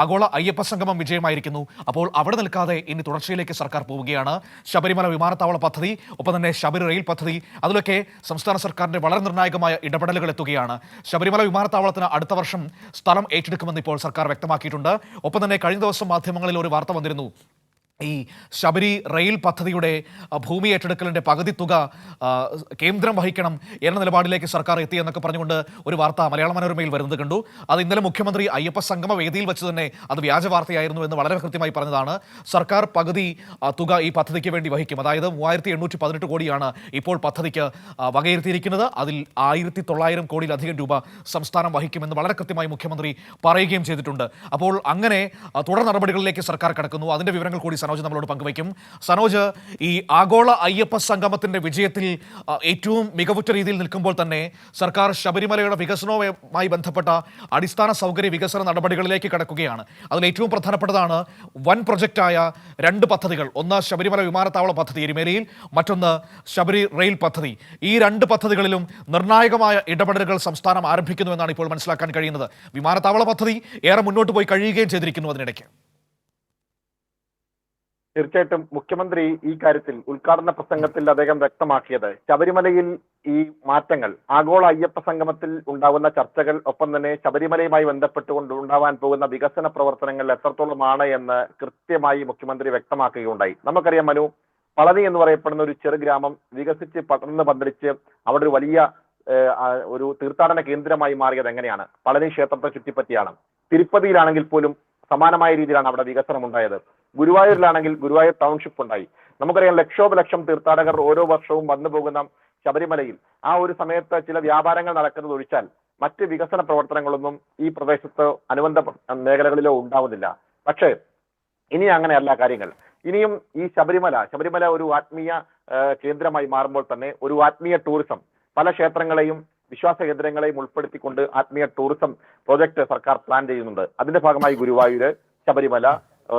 ആഗോള അയ്യപ്പ സംഗമം വിജയമായിരിക്കുന്നു. അപ്പോൾ അവിടെ നിൽക്കാതെ ഇനി തുടർച്ചയിലേക്ക് സർക്കാർ പോവുകയാണ്. ശബരിമല വിമാനത്താവള പദ്ധതി ഒപ്പം തന്നെ ശബരി റെയിൽ പദ്ധതി അതിലൊക്കെ സംസ്ഥാന സർക്കാരിന്റെ വളരെ നിർണായകമായ ഇടപെടലുകൾ എത്തുകയാണ്. ശബരിമല വിമാനത്താവളത്തിന് അടുത്ത വർഷം സ്ഥലം ഏറ്റെടുക്കുമെന്ന് ഇപ്പോൾ സർക്കാർ വ്യക്തമാക്കിയിട്ടുണ്ട്. ഒപ്പം തന്നെ കഴിഞ്ഞ ദിവസം മാധ്യമങ്ങളിൽ ഒരു വാർത്ത വന്നിരുന്നു. ഈ ശബരി റെയിൽ പദ്ധതിയുടെ ഭൂമി ഏറ്റെടുക്കലിന്റെ പകുതി തുക കേന്ദ്രം വഹിക്കണം എന്ന നിലപാടിലേക്ക് സർക്കാർ എത്തി എന്നൊക്കെ പറഞ്ഞുകൊണ്ട് ഒരു വാർത്ത മലയാള മനോരമയിൽ വരുന്നത് കണ്ടു. അത് ഇന്നലെ മുഖ്യമന്ത്രി അയ്യപ്പ സംഗമ വേദിയിൽ വെച്ച് തന്നെ അത് വ്യാജ വാർത്തയായിരുന്നു എന്ന് വളരെ കൃത്യമായി പറഞ്ഞതാണ്. സർക്കാർ പകുതി തുക ഈ പദ്ധതിക്ക് വേണ്ടി വഹിക്കും. അതായത് മൂവായിരത്തി എണ്ണൂറ്റി പതിനെട്ട് കോടിയാണ് ഇപ്പോൾ പദ്ധതിക്ക് വകയിരുത്തിയിരിക്കുന്നത്. അതിൽ ആയിരത്തി തൊള്ളായിരം കോടിയിലധികം രൂപ സംസ്ഥാനം വഹിക്കുമെന്ന് വളരെ കൃത്യമായി മുഖ്യമന്ത്രി പറയുകയും ചെയ്തിട്ടുണ്ട്. അപ്പോൾ അങ്ങനെ തുടർ നടപടികളിലേക്ക് സർക്കാർ കടക്കുന്നു. അതിന്റെ വിവരങ്ങൾ കൂടി സനോജ് നമ്മളോട് പങ്കുവയ്ക്കും. സനോജ് ഈ ആഗോള അയ്യപ്പ സംഗമത്തിന്റെ വിജയത്തിൽ ഏറ്റവും മികവുറ്റ രീതിയിൽ നിൽക്കുമ്പോൾ തന്നെ സർക്കാർ ശബരിമലയുടെ വികസനവുമായി ബന്ധപ്പെട്ട അടിസ്ഥാന സൗകര്യ വികസന നടപടികളിലേക്ക് കടക്കുകയാണ്. അതിൽ ഏറ്റവും പ്രധാനപ്പെട്ടതാണ് വൻ പ്രൊജക്റ്റായ രണ്ട് പദ്ധതികൾ. ഒന്ന് ശബരിമല വിമാനത്താവള പദ്ധതി എരുമേലിയിൽ മറ്റൊന്ന് ശബരി റെയിൽ പദ്ധതി. ഈ രണ്ട് പദ്ധതികളിലും നിർണായകമായ ഇടപെടലുകൾ സംസ്ഥാനം ആരംഭിക്കുന്നു എന്നാണ് ഇപ്പോൾ മനസ്സിലാക്കാൻ കഴിയുന്നത്. വിമാനത്താവള പദ്ധതി ഏറെ മുന്നോട്ട് പോയി കഴിയുകയും ചെയ്തിരിക്കുന്നു അതിനിടയ്ക്ക്. തീർച്ചയായിട്ടും മുഖ്യമന്ത്രി ഈ കാര്യത്തിൽ ഉദ്ഘാടന പ്രസംഗത്തിൽ അദ്ദേഹം വ്യക്തമാക്കിയത്. ശബരിമലയിൽ ഈ മാറ്റങ്ങൾ ആഗോള അയ്യപ്പ സംഗമത്തിൽ ഉണ്ടാകുന്ന ചർച്ചകൾ ഒപ്പം തന്നെ ശബരിമലയുമായി ബന്ധപ്പെട്ടുകൊണ്ട് ഉണ്ടാവാൻ പോകുന്ന വികസന പ്രവർത്തനങ്ങൾ എത്രത്തോളമാണ് എന്ന് കൃത്യമായി മുഖ്യമന്ത്രി വ്യക്തമാക്കുകയുണ്ടായി. നമുക്കറിയാം മനു പളനി എന്ന് പറയപ്പെടുന്ന ഒരു ചെറു ഗ്രാമം വികസിച്ച് പടർന്ന് പന്തലിച്ച് അവിടെ ഒരു വലിയ ഒരു തീർത്ഥാടന കേന്ദ്രമായി മാറിയത് എങ്ങനെയാണ്? പളനി ക്ഷേത്രത്തെ ചുറ്റിപ്പറ്റിയാണ്. തിരുപ്പതിയിലാണെങ്കിൽ പോലും സമാനമായ രീതിയിലാണ് അവിടെ വികസനം ഉണ്ടായത് ഗുരുവായൂരിലാണെങ്കിൽ ഗുരുവായൂർ ടൗൺഷിപ്പ് ഉണ്ടായി. നമുക്കറിയാം ലക്ഷോപലക്ഷം തീർത്ഥാടകർ ഓരോ വർഷവും വന്നു പോകുന്ന ശബരിമലയിൽ. ആ ഒരു സമയത്ത് ചില വ്യാപാരങ്ങൾ നടക്കുന്നത് ഒഴിച്ചാൽ മറ്റ് വികസന പ്രവർത്തനങ്ങളൊന്നും ഈ പ്രദേശത്ത് അനുബന്ധ മേഖലകളിലോ ഉണ്ടാവുന്നില്ല. പക്ഷേ ഇനി അങ്ങനെയല്ല കാര്യങ്ങൾ. ഇനിയും ഈ ശബരിമല ശബരിമല ഒരു ആത്മീയ കേന്ദ്രമായി മാറുമ്പോൾ തന്നെ ഒരു ആത്മീയ ടൂറിസം പല ക്ഷേത്രങ്ങളെയും വിശ്വാസ കേന്ദ്രങ്ങളെയും ഉൾപ്പെടുത്തിക്കൊണ്ട് ആത്മീയ ടൂറിസം പ്രോജക്ട് സർക്കാർ പ്ലാൻ ചെയ്യുന്നുണ്ട്. അതിന്റെ ഭാഗമായി ഗുരുവായൂര് ശബരിമല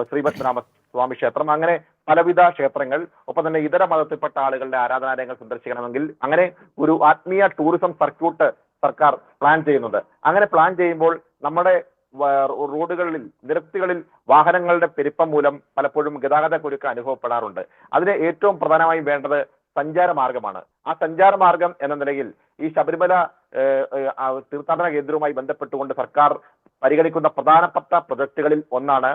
ശ്രീപത്മനാമ സ്വാമി ക്ഷേത്രം അങ്ങനെ പലവിധ ക്ഷേത്രങ്ങൾ ഒപ്പം തന്നെ ഇതര മതത്തിൽപ്പെട്ട ആളുകളുടെ ആരാധനാലയങ്ങൾ സന്ദർശിക്കണമെങ്കിൽ അങ്ങനെ ഒരു ആത്മീയ ടൂറിസം സർക്യൂട്ട് സർക്കാർ പ്ലാൻ ചെയ്യുന്നുണ്ട്. അങ്ങനെ പ്ലാൻ ചെയ്യുമ്പോൾ നമ്മുടെ റോഡുകളിൽ നിരത്തുകളിൽ വാഹനങ്ങളുടെ പെരുപ്പം മൂലം പലപ്പോഴും ഗതാഗത കുരുക്ക് അനുഭവപ്പെടാറുണ്ട്. അതിന് ഏറ്റവും പ്രധാനമായും വേണ്ടത് സഞ്ചാര മാർഗമാണ്. ആ സഞ്ചാര മാർഗം എന്ന നിലയിൽ ഈ ശബരിമല തീർത്ഥാടന കേന്ദ്രവുമായി ബന്ധപ്പെട്ടുകൊണ്ട് സർക്കാർ പരിഗണിക്കുന്ന പ്രധാനപ്പെട്ട പ്രൊജക്ടുകളിൽ ഒന്നാണ്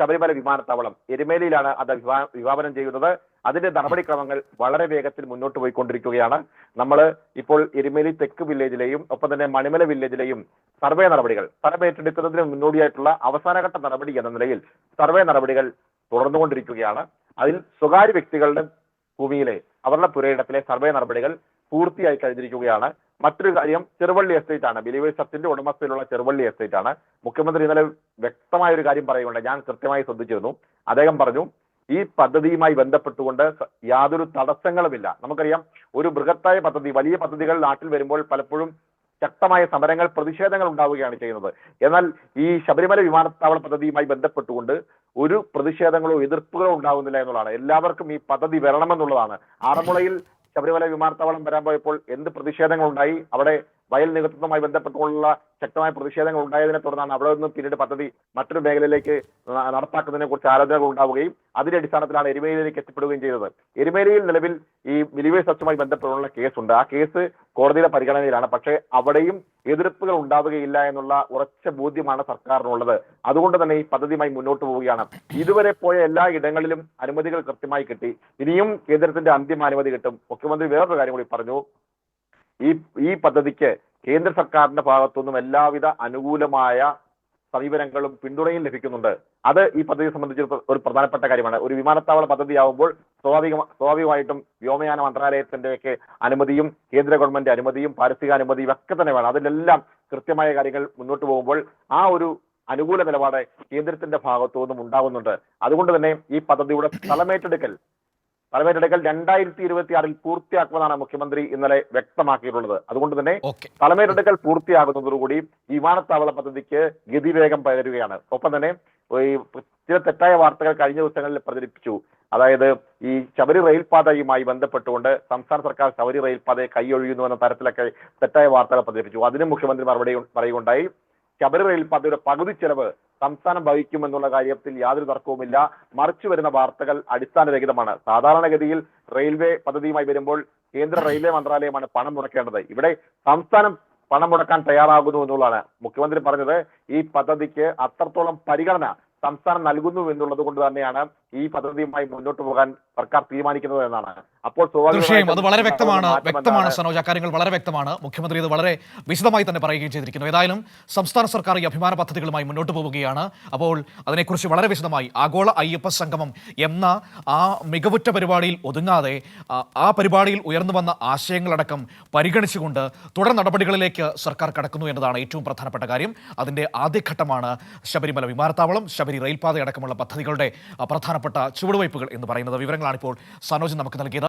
ശബരിമല വിമാനത്താവളം എരുമേലിയിലാണ് അത് വിഭാവനം ചെയ്യുന്നത്. അതിന്റെ നടപടിക്രമങ്ങൾ വളരെ വേഗത്തിൽ മുന്നോട്ട് പോയിക്കൊണ്ടിരിക്കുകയാണ്. നമ്മൾ ഇപ്പോൾ എരുമേലി തെക്ക് വില്ലേജിലെയും ഒപ്പം തന്നെ മണിമല വില്ലേജിലെയും സർവേ നടപടികൾ സർവേ ഏറ്റെടുക്കുന്നതിന് മുന്നോടിയായിട്ടുള്ള അവസാനഘട്ട നടപടി എന്ന നിലയിൽ സർവേ നടപടികൾ തുടർന്നുകൊണ്ടിരിക്കുകയാണ്. അതിൽ സ്വകാര്യ വ്യക്തികളുടെ ഭൂമിയിലെ അവരുടെ പുരയിടത്തിലെ സർവേ നടപടികൾ പൂർത്തിയായി കഴിഞ്ഞിരിക്കുകയാണ്. മറ്റൊരു കാര്യം ചെറുവള്ളി എസ്റ്റേറ്റ് ആണ്. ബിലീവേഴ്സ് ചർച്ചിന്റെ ഉടമസ്ഥയിലുള്ള ചെറുവള്ളി എസ്റ്റേറ്റ് ആണ്. മുഖ്യമന്ത്രി ഇന്നലെ വ്യക്തമായ ഒരു കാര്യം പറയുന്നുണ്ട് ഞാൻ കൃത്യമായി ശ്രദ്ധിച്ചിരുന്നു. അദ്ദേഹം പറഞ്ഞു ഈ പദ്ധതിയുമായി ബന്ധപ്പെട്ടുകൊണ്ട് യാതൊരു തടസ്സങ്ങളുമില്ല. നമുക്കറിയാം ഒരു ബൃഹത്തായ പദ്ധതി വലിയ പദ്ധതികൾ നാട്ടിൽ വരുമ്പോൾ പലപ്പോഴും ശക്തമായ സമരങ്ങൾ പ്രതിഷേധങ്ങൾ ഉണ്ടാവുകയാണ് ചെയ്യുന്നത്. എന്നാൽ ഈ ശബരിമല വിമാനത്താവള പദ്ധതിയുമായി ബന്ധപ്പെട്ടുകൊണ്ട് ഒരു പ്രതിഷേധങ്ങളോ എതിർപ്പുകളോ ഉണ്ടാവുന്നില്ല എന്നുള്ളതാണ്. എല്ലാവർക്കും ഈ പദ്ധതി വരണമെന്നുള്ളതാണ്. ആറന്മുളയിൽ ശബരിമല വിമാനത്താവളം വരാൻ പോയപ്പോൾ എന്ത് പ്രതിഷേധങ്ങൾ ഉണ്ടായി അവിടെ വയൽ നികത്തുന്നതുമായി ബന്ധപ്പെട്ടുള്ള ശക്തമായ പ്രതിഷേധങ്ങൾ ഉണ്ടായതിനെ തുടർന്നാണ് അവിടെ നിന്നും പിന്നീട് പദ്ധതി മറ്റൊരു മേഖലയിലേക്ക് നടപ്പാക്കുന്നതിനെ കുറിച്ച് ആലോചനകൾ ഉണ്ടാവുകയും അതിന്റെ അടിസ്ഥാനത്തിലാണ് എരുമേലിയിലേക്ക് എത്തിപ്പെടുകയും ചെയ്തത്. എരുമേലിയിൽ നിലവിൽ ഈ മിലിവേ സച്ചുമായി ബന്ധപ്പെട്ടുള്ള കേസുണ്ട്. ആ കേസ് കോടതിയുടെ പരിഗണനയിലാണ്. പക്ഷേ അവിടെയും എതിർപ്പുകൾ ഉണ്ടാവുകയില്ല എന്നുള്ള ഉറച്ച ബോധ്യമാണ് സർക്കാരിനുള്ളത്. അതുകൊണ്ട് തന്നെ ഈ പദ്ധതിയുമായി മുന്നോട്ട് പോവുകയാണ്. ഇതുവരെ പോയ എല്ലാ ഇടങ്ങളിലും അനുമതികൾ കൃത്യമായി കിട്ടി. ഇനിയും കേന്ദ്രത്തിന്റെ അന്തിമ അനുമതി കിട്ടും. മുഖ്യമന്ത്രി വേറൊരു കാര്യം കൂടി പറഞ്ഞു. ഈ ഈ പദ്ധതിക്ക് കേന്ദ്ര സർക്കാരിന്റെ ഭാഗത്തുനിന്നും എല്ലാവിധ അനുകൂലമായ സമീപനങ്ങളും പിന്തുണയും ലഭിക്കുന്നുണ്ട്. അത് ഈ പദ്ധതിയെ സംബന്ധിച്ച് ഒരു പ്രധാനപ്പെട്ട കാര്യമാണ്. ഒരു വിമാനത്താവള പദ്ധതിയാവുമ്പോൾ സ്വാഭാവിക സ്വാഭാവികമായിട്ടും വ്യോമയാന മന്ത്രാലയത്തിന്റെയൊക്കെ അനുമതിയും കേന്ദ്ര ഗവൺമെന്റ് അനുമതിയും പാരിസ്ഥിതിക അനുമതിയും ഒക്കെ തന്നെ വേണം അതിലെല്ലാം കൃത്യമായ കാര്യങ്ങൾ മുന്നോട്ട് പോകുമ്പോൾ ആ ഒരു അനുകൂല നിലപാട് കേന്ദ്രത്തിന്റെ ഭാഗത്തു നിന്നും ഉണ്ടാകുന്നുണ്ട്. അതുകൊണ്ട് തന്നെ ഈ പദ്ധതിയുടെ സ്ഥലമേറ്റെടുക്കൽ സ്ഥലമേറ്റെടുക്കൽ രണ്ടായിരത്തി ഇരുപത്തി ആറിൽ പൂർത്തിയാക്കുമെന്നാണ് മുഖ്യമന്ത്രി ഇന്നലെ വ്യക്തമാക്കിയിട്ടുള്ളത്. അതുകൊണ്ട് തന്നെ തലമേറ്റെടുക്കൽ പൂർത്തിയാകുന്നതോടുകൂടി വിമാനത്താവള പദ്ധതിക്ക് ഗതിവേഗം പകരുകയാണ്. ഒപ്പം തന്നെ ഈ ചില തെറ്റായ വാർത്തകൾ കഴിഞ്ഞ ദിവസങ്ങളിൽ പ്രചരിപ്പിച്ചു. അതായത് ഈ ശബരി റെയിൽപാതയുമായി ബന്ധപ്പെട്ടുകൊണ്ട് സംസ്ഥാന സർക്കാർ ശബരി റെയിൽപാതയെ കൈയൊഴിയുന്നു എന്ന തരത്തിലൊക്കെ തെറ്റായ വാർത്തകൾ പ്രചരിപ്പിച്ചു. അതിനും മുഖ്യമന്ത്രി മറുപടി പറയുകയുണ്ടായി. ശബരി റെയിൽപാതയുടെ പകുതി ചെലവ് സംസ്ഥാനം വഹിക്കുമെന്നുള്ള കാര്യത്തിൽ യാതൊരു തർക്കവുമില്ല. മറിച്ചു വരുന്ന വാർത്തകൾ അടിസ്ഥാനരഹിതമാണ്. സാധാരണഗതിയിൽ റെയിൽവേ പദ്ധതിയുമായി വരുമ്പോൾ കേന്ദ്ര റെയിൽവേ മന്ത്രാലയമാണ് പണം മുടക്കേണ്ടത്. ഇവിടെ സംസ്ഥാനം പണം മുടക്കാൻ തയ്യാറാകുന്നു എന്നുള്ളതാണ്. മുഖ്യമന്ത്രി പറഞ്ഞത് ഈ പദ്ധതിക്ക് അത്രത്തോളം പരിഗണന സംസ്ഥാനം നൽകുന്നു എന്നുള്ളത് കൊണ്ട് തന്നെയാണ് ഈ പദ്ധതിയുമായി മുന്നോട്ട് പോകാൻ സർക്കാർ തീരുമാനിക്കുന്നത് എന്നാണ്. അപ്പോൾ തീർച്ചയായും അത് വളരെ വ്യക്തമാണ്. വ്യക്തമാണ് സനോജ് അക്കാര്യങ്ങൾ വളരെ വ്യക്തമാണ്. മുഖ്യമന്ത്രി ഇത് വളരെ വിശദമായി തന്നെ പറയുകയും ചെയ്തിരിക്കുന്നു. ഏതായാലും സംസ്ഥാന സർക്കാർ ഈ അഭിമാന പദ്ധതികളുമായി മുന്നോട്ട് പോവുകയാണ്. അപ്പോൾ അതിനെക്കുറിച്ച് വളരെ വിശദമായി ആഗോള അയ്യപ്പ സംഗമം എന്ന ആ മികവുറ്റ പരിപാടിയിൽ ഒതുങ്ങാതെ ആ- പരിപാടിയിൽ ഉയർന്നു വന്ന ആശയങ്ങളടക്കം പരിഗണിച്ചുകൊണ്ട് തുടർ നടപടികളിലേക്ക് സർക്കാർ കടക്കുന്നു എന്നതാണ് ഏറ്റവും പ്രധാനപ്പെട്ട കാര്യം. അതിന്റെ ആദ്യഘട്ടമാണ് ശബരിമല വിമാനത്താവളം ശബരി റെയിൽപാത അടക്കമുള്ള പദ്ധതികളുടെ ആ, പ്രധാനപ്പെട്ട ചുവടുവയ്പ്പുകൾ എന്ന് പറയുന്നത് വിവരങ്ങളാണ് ഇപ്പോൾ സനോജ് നമുക്ക് നൽകിയത്.